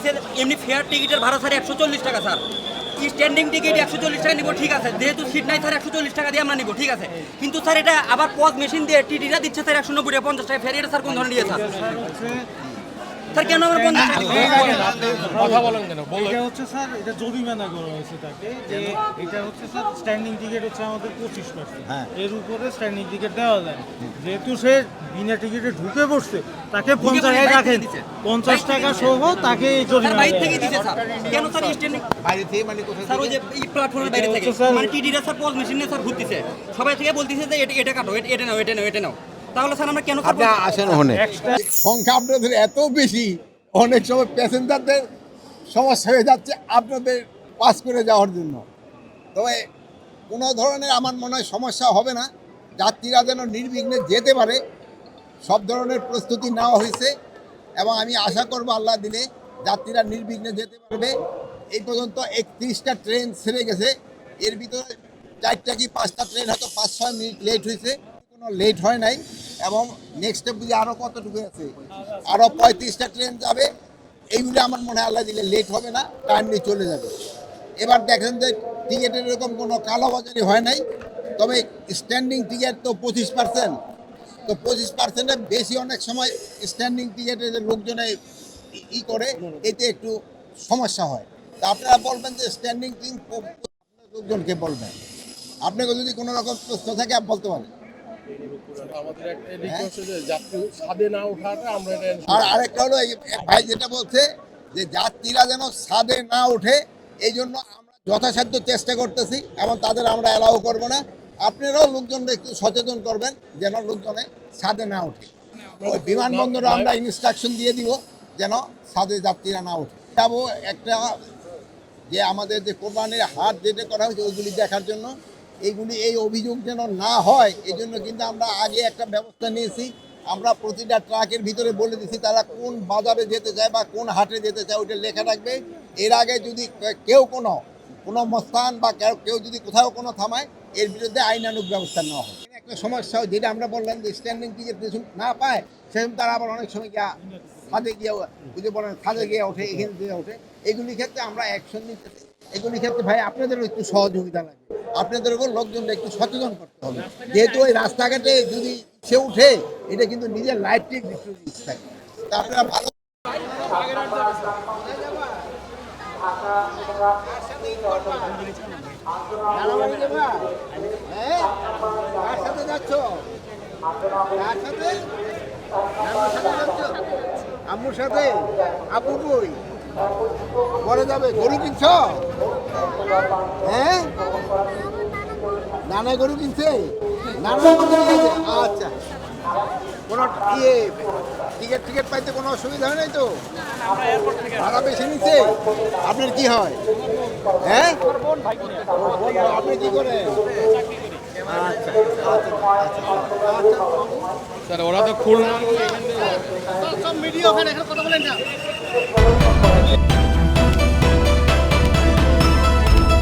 দিছে এমনি ফেয়ার টিকিটের ভাড়া স্যার একশো চল্লিশ টাকা স্যার স্ট্যান্ডিং টিকিট একশো চল্লিশ টাকা নিব, ঠিক আছে। যেহেতু সিট নাই স্যার একশো চল্লিশ টাকা দিয়ে আমরা নিব, ঠিক আছে। কিন্তু স্যার এটা আবার পজ মেশিন দিয়ে টিটিটা দিচ্ছে স্যার একশো নব্বই পঞ্চাশ টাকা। ফের এটা স্যার কোন ধরনের দিয়ে স্যার স্যার কেন কথা বলেন কেন? এটা হচ্ছে স্যার এটা জরিমানা করা হয়েছে তাকে যে এটা হচ্ছে স্যার স্ট্যান্ডিং টিকিট হচ্ছে আমাদের পঁচিশ পার্সেন্ট এর উপরে স্ট্যান্ডিং টিকিট দেওয়া যায়। যেহেতু সে বিনা টিকিটে ঢুকে বসছে তাকে পঞ্চাশ থেকে রাখেন পঞ্চাশ টাকা সহ তাকে এই জরিমানা বাইরে থেকে হয়। দিছে স্যার। কেন স্যার স্ট্যান্ডিং বাইরে থেকে মানে কোথায় স্যার ওই যে এই প্ল্যাটফর্মের বাইরে থেকে। মানে টিটিটা স্যার পজ মেশিনে স্যার ঘুরতেছে। সবাই থেকে বলতেছে যে এটা কাটো এটা নাও এটা নাও এটা নাও। তাহলে স্যার আমরা কেন আপনি আসেন ওখানে। সংখ্যা আপনাদের এত বেশি অনেক সময় প্যাসেঞ্জারদের সমস্যা হয়ে যাচ্ছে আপনাদের পাস করে যাওয়ার জন্য। তবে কোনো ধরনের আমার মনে হয় সমস্যা হবে না। যাত্রীরা যেন নির্বিঘ্নে যেতে পারে সব ধরনের প্রস্তুতি নেওয়া হয়েছে এবং আমি আশা করব আল্লাহ দিলে যাত্রীরা নির্বিঘ্নে যেতে পারবে। এই পর্যন্ত একত্রিশটা ট্রেন ছেড়ে গেছে। এর ভিতরে চারটা কি পাঁচটা ট্রেন হয়তো পাঁচ ছয় মিনিট লেট হয়েছে। কোনো লেট হয় নাই। এবং নেক্সট বুঝে আরও কতটুকু আছে? আরও পঁয়ত্রিশটা ট্রেন যাবে। এইগুলো আমার মনে হয় আল্লাহ দিলে লেট হবে না টাইমলি চলে যাবে। এবার দেখেন যে টিকিটের এরকম কোনো কালোবাজারি হয় নাই, তবে স্ট্যান্ডিং টিকিট তো পঁচিশ পার্সেন্ট তো পঁচিশ পার্সেন্টের বেশি অনেক সময় স্ট্যান্ডিং টিকিটে যে লোকজনে ই- করে, এতে একটু সমস্যা হয়। তা আপনারা বলবেন যে স্ট্যান্ডিং টিম লোকজনকে বলবেন? আপনাকে যদি কোনো রকম প্রশ্ন থাকে বলতে পারেন। আর আরেকটা হলো ভাই যেটা বলছে যে যাত্রীরা যেন ছাদে না ওঠে এই জন্য আমরা যথাসাধ্য চেষ্টা করতেছি এবং তাদের আমরা অ্যালাউ করব না। আপনারাও লোকজনকে একটু সচেতন করবেন যেন লোকজনে ছাদে না ওঠে। বিমানবন্দরে আমরা ইনস্ট্রাকশন দিয়ে দিব যেন ছাদে যাত্রীরা না ওঠে। যাব একটা যে আমাদের যে কোরবানির হাট যেটা করা হয়েছে ওইগুলি দেখার জন্য এইগুলি এই অভিযোগ যেন না হয় এই জন্য কিন্তু আমরা আগে একটা ব্যবস্থা নিয়েছি। আমরা প্রতিটা ট্রাকের ভিতরে বলে দিছি তারা কোন বাজারে যেতে চায় বা কোন হাটে যেতে চায়, ওইটা লেখা রাখবে এর আগে যদি কেউ কোনো কোনো মস্তান বা কেউ যদি কোথাও কোনো থামায়, এর বিরুদ্ধে আইনানুক ব্যবস্থা নেওয়া হয় একটা সমস্যা, যেটা আমরা বললাম যে স্ট্যান্ডিং টিকিট না পায়, সেরকম তারা আবার অনেক সময় গিয়া ছাদে গিয়ে বুঝে পড়েন ছাদে গিয়ে ওঠে, এখানে দিয়ে ওঠে। এগুলি ক্ষেত্রে আমরা অ্যাকশন নিতে এগুলি ক্ষেত্রে ভাই, আপনাদেরও একটু সহযোগিতা লাগবে। আপনাদের উপর লোকজনকে একটু সচেতন করতে হবে। যেহেতু ওই রাস্তাঘাটে যদি সে উঠে, এটা কিন্তু নিজের লাইফটি থাকে তা ভালো আম্মুর সাথে আপু কই? পরে যাবে। গরু কিনছ? হ্যাঁ? নানা গরু কিনছে? নানা আচ্ছা। কোনো ইয়ে টিকিট টিকিট পাইতে কোনো অসুবিধা হয় নাই তো? ভাড়া বেশি নিচ্ছে? আপনার কি হয়? হ্যাঁ? আপনি কি করেন আচ্ছা আচ্ছা আচ্ছা আচ্ছা স্যার ওরা তো খুলনা। সব মিডিয়া ওখানে এখানে কথা বলেন না।